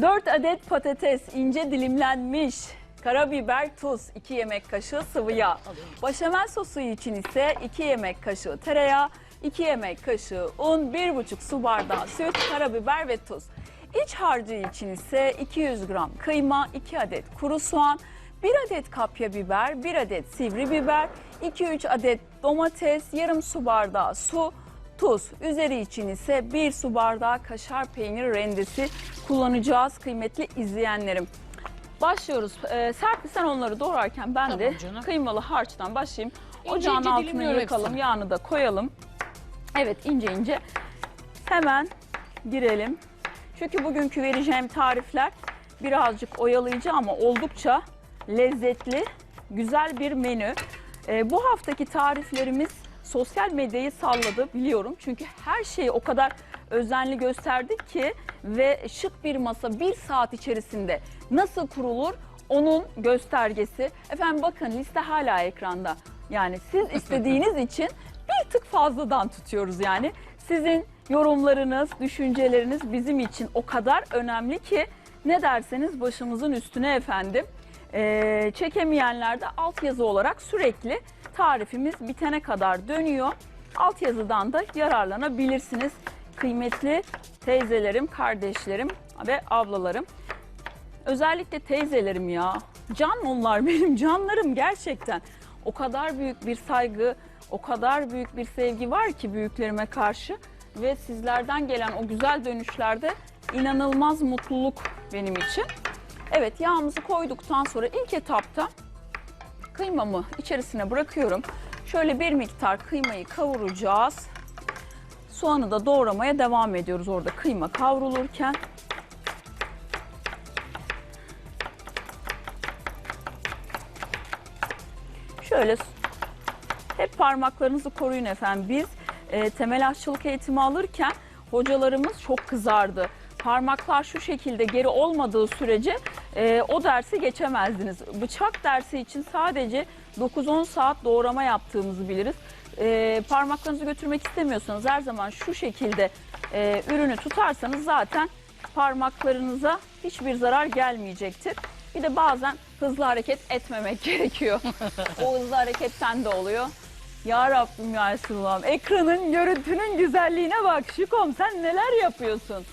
4 adet patates ince dilimlenmiş. Karabiber, tuz, 2 yemek kaşığı sıvı yağ. Başamel sosu için ise 2 yemek kaşığı tereyağı, 2 yemek kaşığı un, 1,5 su bardağı süt, karabiber ve tuz. İç harcı için ise 200 gram kıyma, 2 adet kuru soğan, 1 adet kapya biber, 1 adet sivri biber, 2-3 adet domates, yarım su bardağı su, tuz. Üzeri için ise 1 su bardağı kaşar peynir rendesi kullanacağız kıymetli izleyenlerim. Başlıyoruz. Ee, Serpil sen onları doğrarken ben de Tamam canım. kıymalı harçtan başlayayım. İnce Ocağın ince altını dilimliyorum yakalım, hepsini. yağını da koyalım. Evet ince ince. Hemen girelim. Çünkü bugünkü vereceğim tarifler birazcık oyalayıcı ama oldukça lezzetli, güzel bir menü. Ee, bu haftaki tariflerimiz sosyal medyayı salladı biliyorum. Çünkü her şeyi o kadar özenli gösterdik ki ve şık bir masa bir saat içerisinde nasıl kurulur onun göstergesi. Efendim bakın liste hala ekranda. Yani siz istediğiniz için bir tık fazladan tutuyoruz yani. Sizin yorumlarınız, düşünceleriniz bizim için o kadar önemli ki ne derseniz başımızın üstüne efendim. Ee, çekemeyenler de altyazı olarak sürekli tarifimiz bitene kadar dönüyor. Altyazıdan da yararlanabilirsiniz. Kıymetli teyzelerim, kardeşlerim ve ablalarım. Özellikle teyzelerim ya. Can onlar benim canlarım gerçekten. O kadar büyük bir saygı, o kadar büyük bir sevgi var ki büyüklerime karşı ve sizlerden gelen o güzel dönüşlerde inanılmaz mutluluk benim için. Evet yağımızı koyduktan sonra ilk etapta kıymamı içerisine bırakıyorum. Şöyle bir miktar kıymayı kavuracağız. Soğanı da doğramaya devam ediyoruz orada kıyma kavrulurken. Şöyle hep parmaklarınızı koruyun efendim. Biz e, temel aşçılık eğitimi alırken hocalarımız çok kızardı. Parmaklar şu şekilde geri olmadığı sürece e, o dersi geçemezdiniz. Bıçak dersi için sadece 9-10 saat doğrama yaptığımızı biliriz. E, parmaklarınızı götürmek istemiyorsanız her zaman şu şekilde e, ürünü tutarsanız zaten parmaklarınıza hiçbir zarar gelmeyecektir. Bir de bazen hızlı hareket etmemek gerekiyor. o hızlı hareketten de oluyor. Ya Rabbim ya Resulallah'ım ekranın görüntünün güzelliğine bak Şikom sen neler yapıyorsun?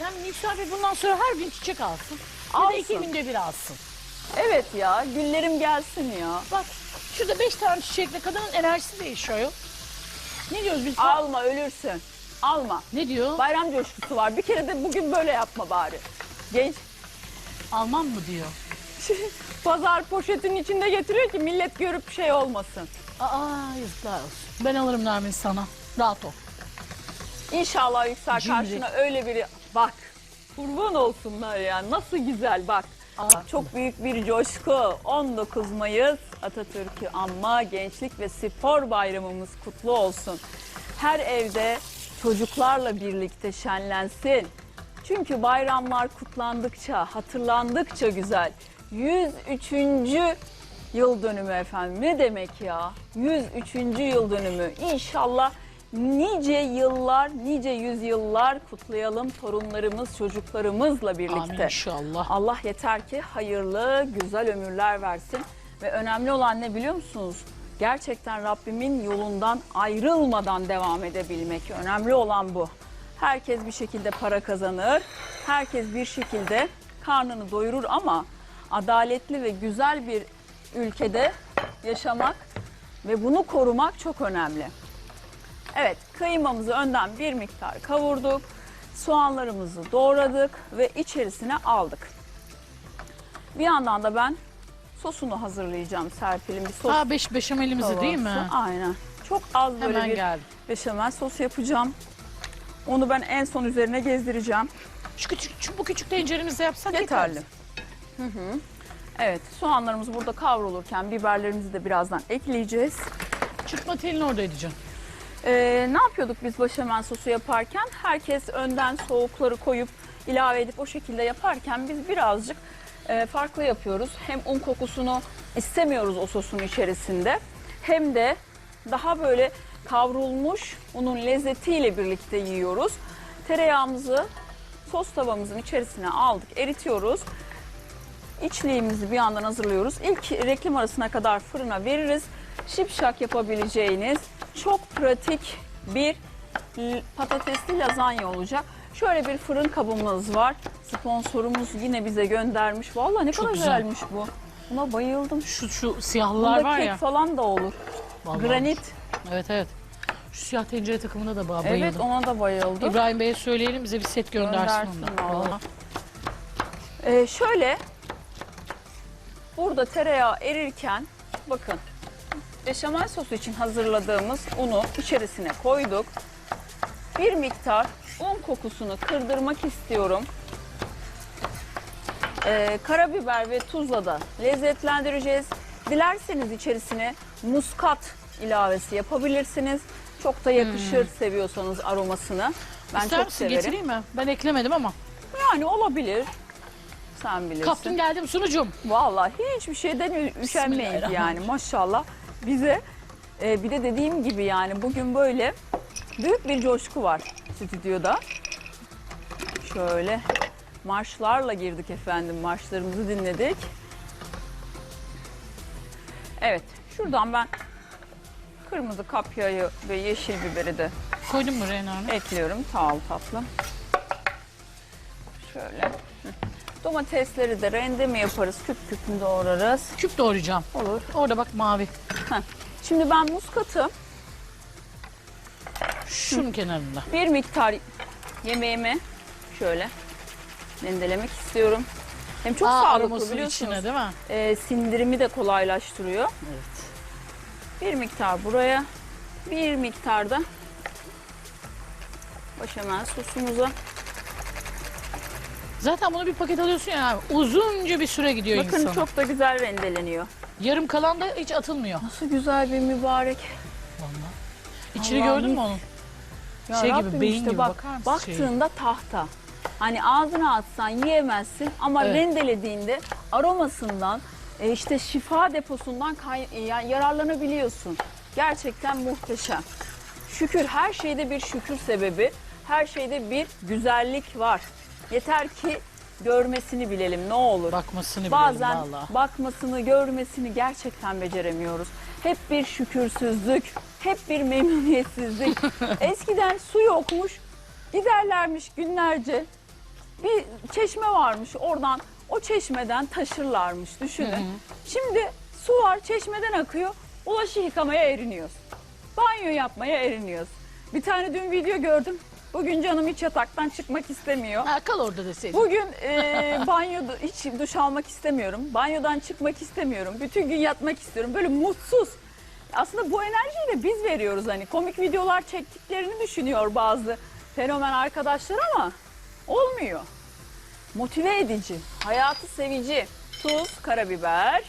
Yani misafir bundan sonra her gün çiçek alsın. Ya da iki günde bir alsın. Evet ya güllerim gelsin ya. Bak şurada beş tane çiçekle kadının enerjisi değişiyor. yok. Ne diyoruz biz? Alma ölürsün. Alma. Ne diyor? Bayram coşkusu var. Bir kere de bugün böyle yapma bari. Genç Alman mı diyor? pazar poşetinin içinde getiriyor ki millet görüp şey olmasın. Aa yazıklar olsun. Ben alırım Nermin sana. Rahat ol. İnşallah Yüksel Cimri. karşına öyle biri bak. Kurban olsunlar ya. Nasıl güzel bak. Aa, Çok büyük bir coşku. 19 Mayıs Atatürk'ü anma gençlik ve spor bayramımız kutlu olsun. Her evde çocuklarla birlikte şenlensin. Çünkü bayramlar kutlandıkça, hatırlandıkça güzel. 103. yıl dönümü efendim. Ne demek ya? 103. yıl dönümü. İnşallah nice yıllar, nice yüzyıllar kutlayalım torunlarımız, çocuklarımızla birlikte. Amin inşallah. Allah yeter ki hayırlı, güzel ömürler versin. Ve önemli olan ne biliyor musunuz? Gerçekten Rabbimin yolundan ayrılmadan devam edebilmek. Önemli olan bu. Herkes bir şekilde para kazanır. Herkes bir şekilde karnını doyurur ama adaletli ve güzel bir ülkede yaşamak ve bunu korumak çok önemli. Evet, kıymamızı önden bir miktar kavurduk. Soğanlarımızı doğradık ve içerisine aldık. Bir yandan da ben sosunu hazırlayacağım Serpil'in bir sos Aa beş beşamelimizi değil mi? tavası. Aynen. Çok az böyle Hemen bir geldi. beşamel sos yapacağım. Onu ben en son üzerine gezdireceğim. Şu küçük, şu, bu küçük tenceremizde yapsak Yeterli. yeter. Hı hı. Evet, soğanlarımız burada kavrulurken biberlerimizi de birazdan ekleyeceğiz. Çırpma telini orada edeceğim. Ee, ne yapıyorduk biz başamel sosu yaparken? Herkes önden soğukları koyup ilave edip o şekilde yaparken biz birazcık e, farklı yapıyoruz. Hem un kokusunu istemiyoruz o sosun içerisinde hem de daha böyle kavrulmuş unun lezzetiyle birlikte yiyoruz. Tereyağımızı sos tavamızın içerisine aldık, eritiyoruz. İçliğimizi bir yandan hazırlıyoruz. İlk reklam arasına kadar fırına veririz. Şipşak yapabileceğiniz çok pratik bir patatesli lazanya olacak. Şöyle bir fırın kabımız var. Sponsorumuz yine bize göndermiş. Vallahi ne Çok kadar güzel. güzelmiş bu. Buna bayıldım. Şu şu siyahlılar Bunda var kek ya. falan da olur. Vallahi. Granit. Evet evet. Şu siyah tencere takımına da ba- bayıldım. Evet ona da bayıldım. İbrahim Bey'e söyleyelim bize bir set göndersin, Göndersin ondan. vallahi. Vallahi. Ee, şöyle burada tereyağı erirken bakın beşamel sosu için hazırladığımız unu içerisine koyduk. Bir miktar un kokusunu kırdırmak istiyorum. Ee, karabiber ve tuzla da lezzetlendireceğiz. Dilerseniz içerisine muskat ilavesi yapabilirsiniz. Çok da yakışır seviyorsanız aromasını. Ben İster çok misin severim. getireyim mi? Ben eklemedim ama. Yani olabilir. Sen bilirsin. Kaptım geldim sunucum. Vallahi hiçbir şeyden üşenmeyiz yani maşallah. Bize e, bir de dediğim gibi yani bugün böyle büyük bir coşku var stüdyoda. Şöyle marşlarla girdik efendim. Marşlarımızı dinledik. Evet şuradan ben kırmızı kapyayı ve yeşil biberi de mu Reyna Hanım? ekliyorum. Sağ ol tatlım. Şöyle. Hı. Domatesleri de rende mi yaparız? Küp küp mü doğrarız? Küp doğrayacağım. Olur. Orada bak mavi. Şimdi ben muskatı Şunun kenarında. bir miktar yemeğime şöyle rendelemek istiyorum. Hem çok Aa, sağlıklı aroması biliyorsunuz. içine değil mi? Ee, sindirimi de kolaylaştırıyor. Evet. Bir miktar buraya, bir miktar da başamel sosumuza. Zaten bunu bir paket alıyorsun ya abi. Uzunca bir süre gidiyor Bakın insana. çok da güzel rendeleniyor. Yarım kalan da hiç atılmıyor. Nasıl güzel bir mübarek. Vallahi. İçini Allah gördün mü onun? Ya Şey gibi, Rabbim beyin işte gibi bak, bakar mısın Baktığında tahta. Hani ağzına atsan yiyemezsin ama Evet. rendelediğinde aromasından e, işte şifa deposundan kay- e, yani yararlanabiliyorsun. Gerçekten muhteşem. Şükür her şeyde bir şükür sebebi, her şeyde bir güzellik var. Yeter ki görmesini bilelim ne olur. Bakmasını Bazen bilelim valla. bakmasını, görmesini gerçekten beceremiyoruz. Hep bir şükürsüzlük, hep bir memnuniyetsizlik. Eskiden su yokmuş, giderlermiş günlerce. Bir çeşme varmış oradan, o çeşmeden taşırlarmış düşünün. Şimdi su var, çeşmeden akıyor, bulaşık yıkamaya eriniyoruz. Banyo yapmaya eriniyoruz. Bir tane dün video gördüm. Bugün canım hiç yataktan çıkmak istemiyor. Ha, kal orada deseydin. Bugün e, banyoda hiç duş almak istemiyorum. Banyodan çıkmak istemiyorum. Bütün gün yatmak istiyorum. Böyle mutsuz. Aslında bu enerjiyi de biz veriyoruz hani. Komik videolar çektiklerini düşünüyor bazı fenomen arkadaşlar ama olmuyor. Motive edici, hayatı sevici. Tuz, karabiber.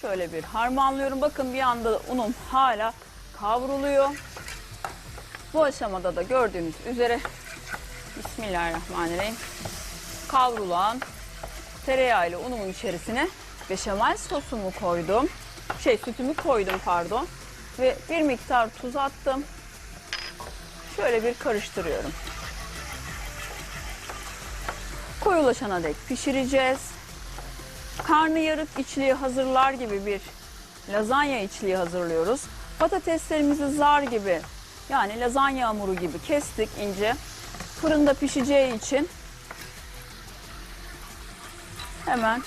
Şöyle bir harmanlıyorum. Bakın bir anda unum hala kavruluyor. Bu aşamada da gördüğünüz üzere Bismillahirrahmanirrahim. Kavrulan tereyağı ile unumun içerisine beşamel sosumu koydum. Şey sütümü koydum pardon. Ve bir miktar tuz attım. Şöyle bir karıştırıyorum. Koyulaşana dek pişireceğiz. Karnıyarık içliği hazırlar gibi bir lazanya içliği hazırlıyoruz. Patateslerimizi zar gibi yani lazanya hamuru gibi kestik ince. Fırında pişeceği için hemen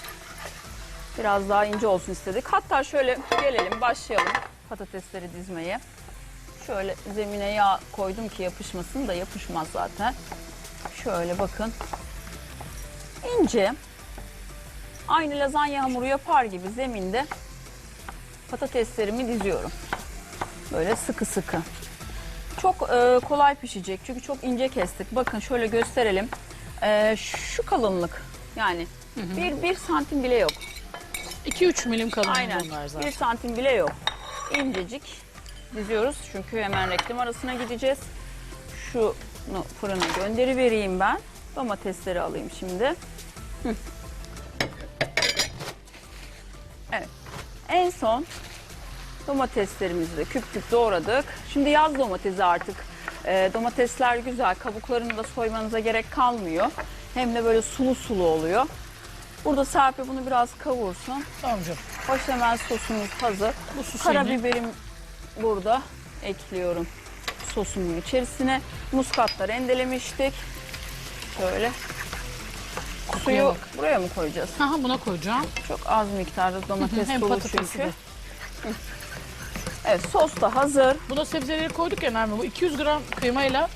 biraz daha ince olsun istedik. Hatta şöyle gelelim başlayalım patatesleri dizmeye. Şöyle zemine yağ koydum ki yapışmasın da yapışmaz zaten. Şöyle bakın. İnce aynı lazanya hamuru yapar gibi zeminde patateslerimi diziyorum. Böyle sıkı sıkı. Çok e, kolay pişecek çünkü çok ince kestik. Bakın şöyle gösterelim. E, şu kalınlık yani bir, bir santim bile yok. 2-3 milim kalınlığında Aynen onlar zaten. bir santim bile yok. İncecik diziyoruz çünkü hemen reklam arasına gideceğiz. Şunu fırına gönderi vereyim ben. Domatesleri alayım şimdi. Hı. Evet. En son domateslerimizi de küp küp doğradık. Şimdi yaz domatesi artık Ee, domatesler güzel. Kabuklarını da soymanıza gerek kalmıyor. Hem de böyle sulu sulu oluyor. Burada Serpil bunu biraz kavursun. Tamam canım. Başlamel sosumuz hazır. Bu suyunu- Karabiberim burada ekliyorum sosumun içerisine. Muskatla rendelemiştik. Şöyle. Suyu bak. buraya mı koyacağız? Aha, buna koyacağım. Çok az miktarda domates dolu çünkü. de. Evet sos da hazır. Buna sebzeleri koyduk ya Nermin. Bu 200 gram kıymayla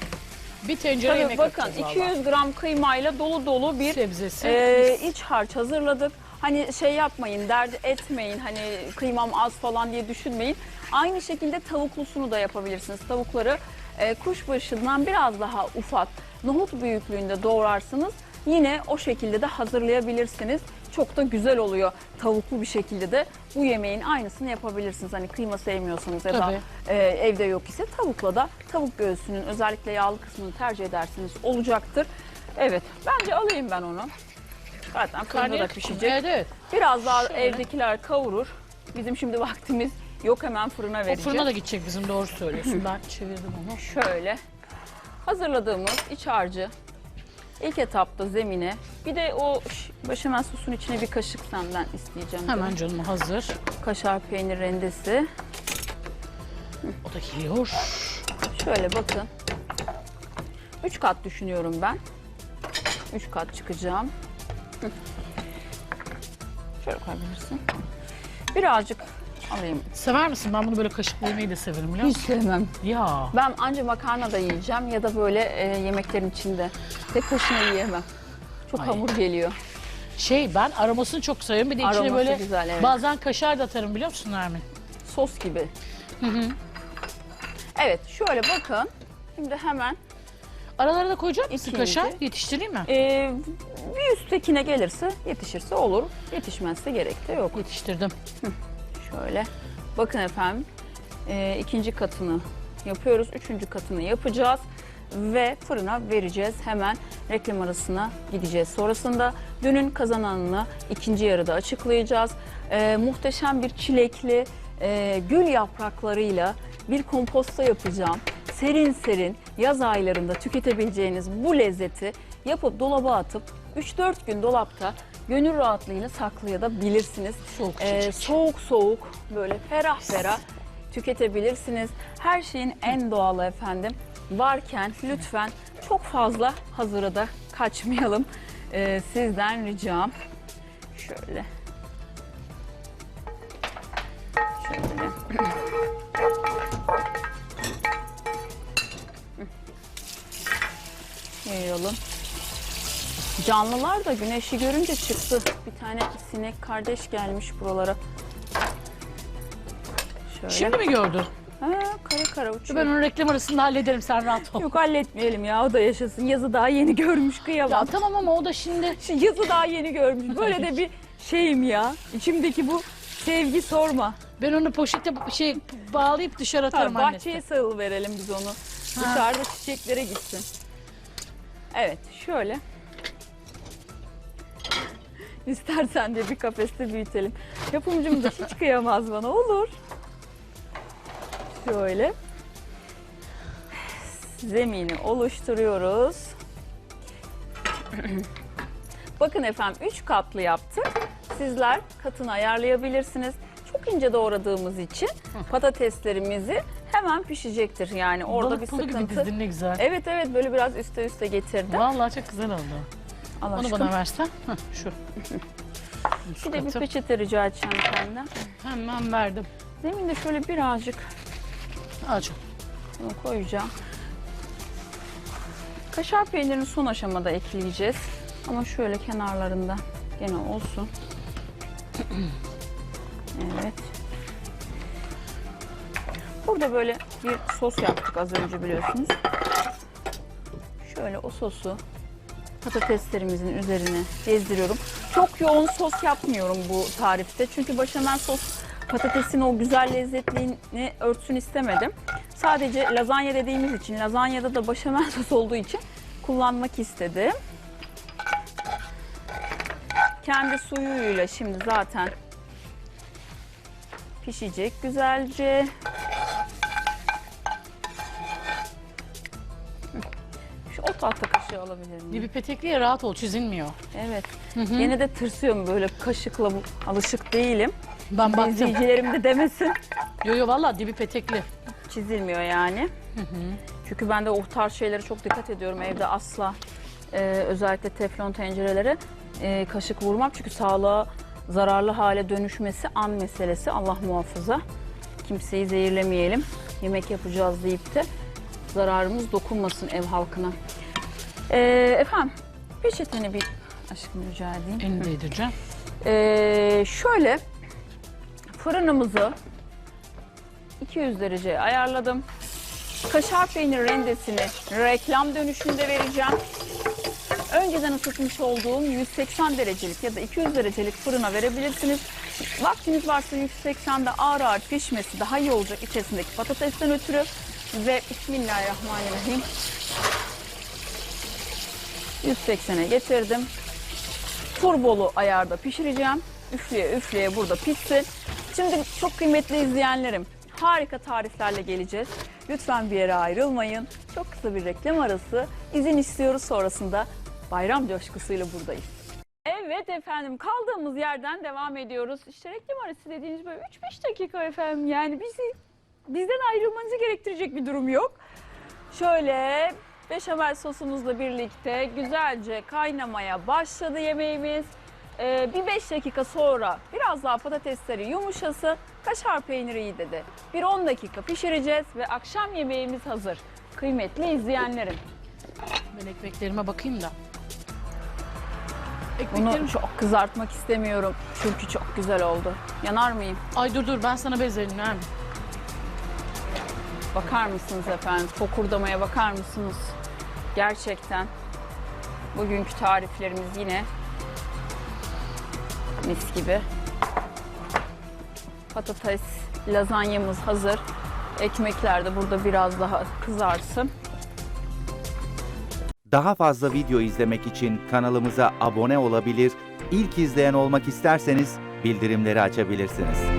bir tencere Tabii yemek bakın yapacağız 200 gram kıymayla dolu dolu bir sebzesi. e, iç harç hazırladık. Hani şey yapmayın, dert etmeyin. Hani kıymam az falan diye düşünmeyin. Aynı şekilde tavuklusunu da yapabilirsiniz. Tavukları e, kuşbaşından biraz daha ufak, nohut büyüklüğünde doğrarsınız. Yine o şekilde de hazırlayabilirsiniz. Çok da güzel oluyor tavuklu bir şekilde de bu yemeğin aynısını yapabilirsiniz. Hani kıyma sevmiyorsanız ya da e, evde yok ise tavukla da tavuk göğsünün özellikle yağlı kısmını tercih ederseniz olacaktır. Evet bence alayım ben onu. Zaten fırında da pişecek. Evet. Biraz daha Şöyle. evdekiler kavurur. Bizim şimdi vaktimiz yok hemen fırına O vereceğiz. fırına da gidecek bizim doğru söylüyorsun. ben çevirdim onu. Şöyle hazırladığımız iç harcı ilk etapta zemine bir de o başamel sosun içine bir kaşık senden isteyeceğim. Hemen canım. hazır. Kaşar peynir rendesi. O da geliyor. Şöyle bakın. Üç kat düşünüyorum ben. Üç kat çıkacağım. Şöyle koyabilirsin. Birazcık alayım. Sever misin? Ben bunu böyle kaşıkla yemeyi de severim biliyor Hiç musun? sevmem. Ya. Ben anca makarna da yiyeceğim ya da böyle e, yemeklerin içinde. Tek başına yiyemem. Çok Ay. hamur geliyor. Şey ben aromasını çok seviyorum. Bir de içine Aroması böyle güzel, evet. bazen kaşar da atarım biliyor musun Nermin? Sos gibi. Evet şöyle bakın. Şimdi hemen Aralara da koyacak mısın İkinci. kaşar? Yetiştireyim mi? e, bir üsttekine gelirse yetişirse olur. Yetişmezse gerek de yok. Yetiştirdim. Şöyle. Bakın efendim. e, ikinci katını yapıyoruz. Üçüncü katını yapacağız. Ve fırına vereceğiz. Hemen reklam arasına gideceğiz. Sonrasında dünün kazananını ikinci yarıda açıklayacağız. E, muhteşem bir çilekli e, gül yapraklarıyla bir komposta yapacağım. Serin serin yaz aylarında tüketebileceğiniz bu lezzeti yapıp dolaba atıp 3-4 gün dolapta gönül rahatlığıyla saklayabilirsiniz. Soğuk Ee, soğuk soğuk böyle ferah ferah tüketebilirsiniz. Her şeyin en doğalı efendim. Varken lütfen çok fazla hazıra da kaçmayalım. Ee, sizden ricam. Şöyle. Şöyle. Yayalım. Canlılar da güneşi görünce çıktı. Bir tane sinek kardeş gelmiş buralara. Şöyle. Şimdi mi gördün? Ha, kara kara uçuyor. Ben onu reklam arasında hallederim sen rahat ol. Yok halletmeyelim ya o da yaşasın. Yazı daha yeni görmüş Ya kıyamam. tamam ama o da şimdi Şimdi Yazı daha yeni görmüş. Böyle de bir şeyim ya. İçimdeki bu sevgi sorma. ben onu poşete şey bağlayıp dışarı Ha, atarım annesi. bahçeye sarıl verelim biz onu. Dışarıda çiçeklere gitsin. Evet şöyle. İstersen de bir kafeste büyütelim. Yapımcım da hiç kıyamaz bana. Olur. Şöyle. Zemini oluşturuyoruz. Bakın efendim 3 katlı yaptık. Sizler katını ayarlayabilirsiniz. Çok ince doğradığımız için patateslerimizi hemen pişecektir. Yani orada Balık bir pulu gibi sıkıntı. dizdin ne güzel. Evet evet böyle biraz üste üste getirdim. Vallahi çok güzel oldu. Al Onu aşkım. bana versen. Heh, şu. Bir de bir peçete rica edeceğim senden. Hemen verdim. Zeminde şöyle birazcık Al canım. bunu koyacağım. Kaşar peynirini son aşamada ekleyeceğiz. Ama şöyle kenarlarında gene olsun. Evet. Burada böyle bir sos yaptık az önce biliyorsunuz. Şöyle o sosu patateslerimizin üzerine gezdiriyorum. Çok yoğun sos yapmıyorum bu tarifte. Çünkü başamel sos patatesin o güzel lezzetliğini örtsün istemedim. Sadece lazanya dediğimiz için, lazanyada da başamel sos olduğu için kullanmak istedim. Kendi suyuyla şimdi zaten pişecek güzelce. kaşığı alabilir miyim? Dibi petekliye rahat ol çizilmiyor. Evet. Yine de tırsıyorum böyle kaşıkla alışık değilim. Ben baktım. De demesin. Yo yo valla dibi petekli. Çizilmiyor yani. Çünkü ben de o tarz şeylere çok dikkat ediyorum evde asla. e, özellikle teflon tencerelere e, kaşık vurmam. Çünkü sağlığa zararlı hale dönüşmesi an meselesi. Allah muhafaza. Kimseyi zehirlemeyelim. Yemek yapacağız deyip de zararımız dokunmasın ev halkına. E, efendim peçeteni bir aşkım rica edeyim. Elini değdireceğim. Ee, şöyle fırınımızı 200 dereceye ayarladım. Kaşar peynir rendesini reklam dönüşünde vereceğim. Önceden ısıtmış olduğum 180 derecelik ya da 200 derecelik fırına verebilirsiniz. Vaktiniz varsa 180'de ağır ağır pişmesi daha iyi olacak içerisindeki patatesten ötürü. Ve Bismillahirrahmanirrahim 180'e getirdim turbolu ayarda pişireceğim. Üfleye üfleye burada pişsin. Şimdi çok kıymetli izleyenlerim harika tariflerle geleceğiz. Lütfen bir yere ayrılmayın. Çok kısa bir reklam arası. İzin istiyoruz sonrasında bayram coşkusuyla buradayız. Evet efendim kaldığımız yerden devam ediyoruz. İşte reklam arası dediğiniz böyle 3-5 dakika efendim. Yani bizi bizden ayrılmanızı gerektirecek bir durum yok. Şöyle beşamel sosumuzla birlikte güzelce kaynamaya başladı yemeğimiz. Ee, bir 5 dakika sonra biraz daha patatesleri yumuşası, kaşar peyniri iyi dedi. Bir 10 dakika pişireceğiz ve akşam yemeğimiz hazır. Kıymetli izleyenlerim. Ben ekmeklerime bakayım da. Bunu Ekmeklerim... çok kızartmak istemiyorum çünkü çok güzel oldu. Yanar mıyım? Ay dur dur ben sana bez vereyim. ha. Bakar mısınız efendim? Fokurdamaya bakar mısınız? Gerçekten bugünkü tariflerimiz yine mis gibi. Patates lazanyamız hazır. Ekmekler de burada biraz daha kızarsın. Daha fazla video izlemek için kanalımıza abone olabilir, ilk izleyen olmak isterseniz bildirimleri açabilirsiniz.